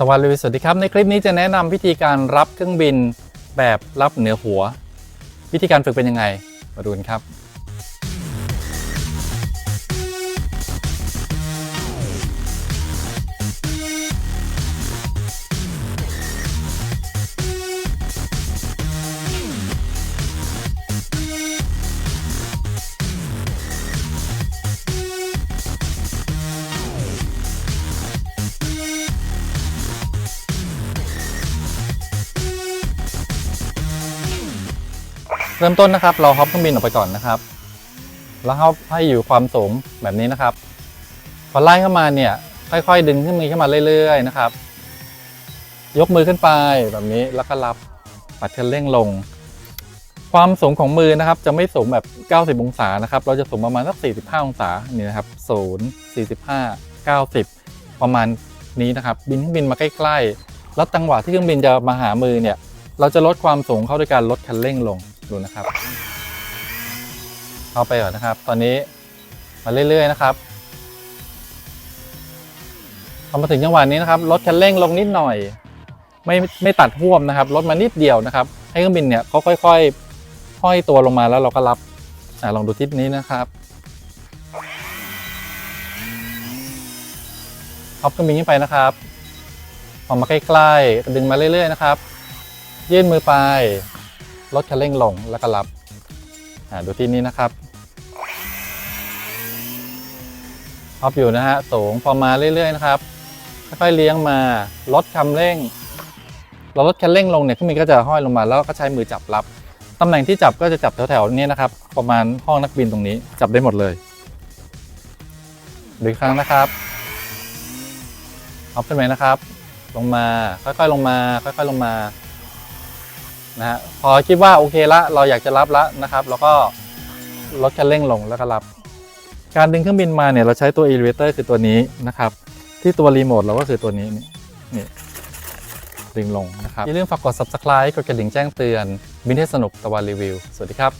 ตะวันลุยสวัสดีครับ ในคลิปนี้จะแนะนำวิธีการรับเครื่องบินแบบรับเหนือหัว วิธีการฝึกเป็นยังไง มาดูกันครับ เริ่มต้นนะครับ เราฮอปเครื่องบินออกไปก่อนนะครับ แล้วฮอปให้อยู่ความสูงแบบนี้นะครับ พอไล่เข้ามาเนี่ย ค่อยๆ ดึงขึ้นมือขึ้นมาเรื่อยๆนะครับ ยกมือขึ้นไปแบบนี้แล้วก็รับปัดคันเร่งลง ความสูงของมือนะครับจะไม่สูงแบบ 90 องศานะครับ เราจะสูงประมาณสัก 45 องศานี่นะครับ0 45 90 ประมาณนี้นะครับ บินเครื่องบินมาใกล้ๆ แล้วจังหวะที่เครื่องบินจะมาหามือเนี่ย เราจะลดความสูงเข้าด้วยการลดคันเร่งลง ดูนะครับ เข้าไปก่อนนะครับ ตอนนี้มาเรื่อย ๆ นะครับพอมาถึงจังหวะนี้นะครับลดคันเร่งลงนิดหน่อย ไม่ไม่ตัดห่วมนะครับลดมานิดเดียวนะครับ ให้เครื่องบินเนี่ยเขาค่อยๆห้อยตัวลงมาแล้วเราก็รับอ่าลองดูทิศนี้นะครับเอาเครื่องบินขึ้นไปนะครับพอมาใกล้ๆดึงมาเรื่อย ๆ นะครับ ยื่นมือไป ลดคันเร่งลงแล้วก็รับดูที่นี้นะครับออฟอยู่นะฮะสูงพอมาเรื่อยๆนะครับค่อยๆเลี้ยงมาลดคันเร่ง เราลดคันเร่งลงเนี่ยเครื่องบินก็จะห้อยลงมาแล้วก็ใช้มือจับรับตำแหน่งที่จับก็จะจับแถวๆนี้นะครับ ประมาณห้องนักบินตรงนี้จับได้หมดเลยดูอีกครั้งนะครับออฟขึ้นไหมนะครับ ลงมาค่อยๆลงมา ค่อยๆลงมา นะฮะพอคิดว่าโอเคละเราอยากจะรับละนะครับ แล้วก็ลดคันเร่งลงแล้วก็รับ การดึงเครื่องบินมาเนี่ยเราใช้ตัว elevator คือตัวนี้นะครับ ที่ตัวรีโมทเราก็คือตัวนี้นี่นี่ดึงลงนะครับ อย่าลืมฝากกด subscribe กดกระดิ่งแจ้งเตือนบินให้สนุกตะวันรีวิว สวัสดีครับ